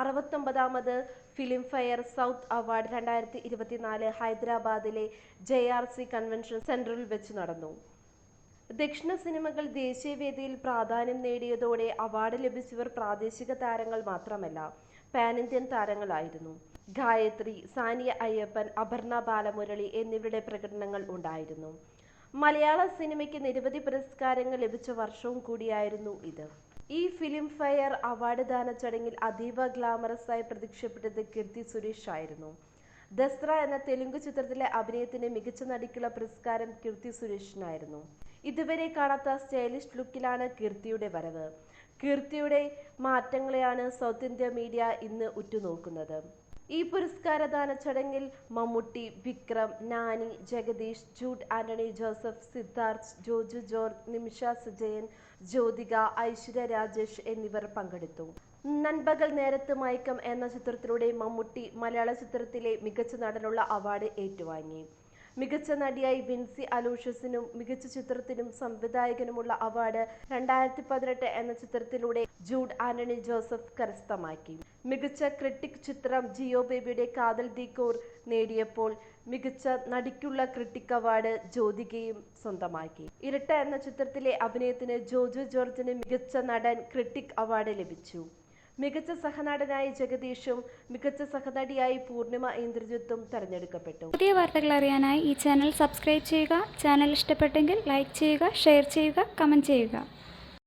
അറുപത്തൊമ്പതാമത് Filmfare south award രണ്ടായിരത്തി ഇരുപത്തിനാല് ഹൈദരാബാദിലെ ജെ ആർ സി കൺവെൻഷൻ സെന്ററിൽ വെച്ച് നടന്നു. ദക്ഷിണ സിനിമകൾ ദേശീയവേദിയിൽ പ്രാധാന്യം നേടിയതോടെ അവാർഡ് ലഭിച്ചവർ പ്രാദേശിക താരങ്ങൾ മാത്രമല്ല പാൻ ഇന്ത്യൻ താരങ്ങളായിരുന്നു. ഗായത്രി സാനിയ അയ്യപ്പൻ അപർണ ബാലമുരളി എന്നിവരുടെ പ്രകടനങ്ങൾ ഉണ്ടായിരുന്നു. മലയാള സിനിമയ്ക്ക് നിരവധി പുരസ്കാരങ്ങൾ ലഭിച്ച വർഷവും കൂടിയായിരുന്നു ഇത്. ഈ ഫിലിം ഫെയർ അവാർഡ് ദാന ചടങ്ങിൽ അതീവ ഗ്ലാമറസായി പ്രത്യക്ഷപ്പെട്ടത് കീർത്തി സുരേഷ് ആയിരുന്നു. ദസ്ര എന്ന തെലുങ്ക് ചിത്രത്തിലെ അഭിനയത്തിന് മികച്ച നടിക്കുള്ള പുരസ്കാരം കീർത്തി സുരേഷിനായിരുന്നു. ഇതുവരെ കാണാത്ത സ്റ്റൈലിഷ് ലുക്കിലാണ് കീർത്തിയുടെ വരവ്. കീർത്തിയുടെ മാറ്റങ്ങളെയാണ് സൗത്ത് ഇന്ത്യ മീഡിയ ഇന്ന് ഉറ്റുനോക്കുന്നത്. ഈ പുരസ്കാരദാന ചടങ്ങിൽ Mammootty Vikram Nani Jagadish Jude Antony Joseph Siddharth Joju George Nimisha Sujayan Jyothika Aishwarya Rajesh എന്നിവർ പങ്കെടുത്തു. നൻപകൽ നേരത്ത് മയക്കം എന്ന ചിത്രത്തിലൂടെ മമ്മൂട്ടി മലയാള ചിത്രത്തിലെ മികച്ച നടനുള്ള അവാർഡ് ഏറ്റുവാങ്ങി. മികച്ച നടിയായി വിൻസി അലൂഷ്യസിനും മികച്ച ചിത്രത്തിനും സംവിധായകനുമുള്ള അവാർഡ് രണ്ടായിരത്തി പതിനെട്ട് എന്ന ചിത്രത്തിലൂടെ ജൂഡ് ആന്റണി ജോസഫ് കരസ്ഥമാക്കി. മികച്ച ക്രിട്ടിക് ചിത്രം ജിയോ ബേബിയുടെ കാതൽ ദിക്കൂർ നേടിയപ്പോൾ മികച്ച നടിക്കുള്ള ക്രിട്ടിക് അവാർഡ് ജ്യോതികയും സ്വന്തമാക്കി. ഇരട്ട എന്ന ചിത്രത്തിലെ അഭിനയത്തിന് ജോജു ജോർജിന് മികച്ച നടൻ ക്രിട്ടിക് അവാർഡ് ലഭിച്ചു. മികച്ച സഹനടനായി ജഗദീഷും മികച്ച സഹനടിയായി പൂർണിമ ഇന്ദ്രജിത്തും തെരഞ്ഞെടുക്കപ്പെട്ടു. പുതിയ വാർത്തകൾ അറിയാനായി ഈ ചാനൽ സബ്സ്ക്രൈബ് ചെയ്യുക ചാനൽ ഇഷ്ടപ്പെട്ടെങ്കിൽ ലൈക്ക് ചെയ്യുക ഷെയർ ചെയ്യുക കമന്റ് ചെയ്യുക.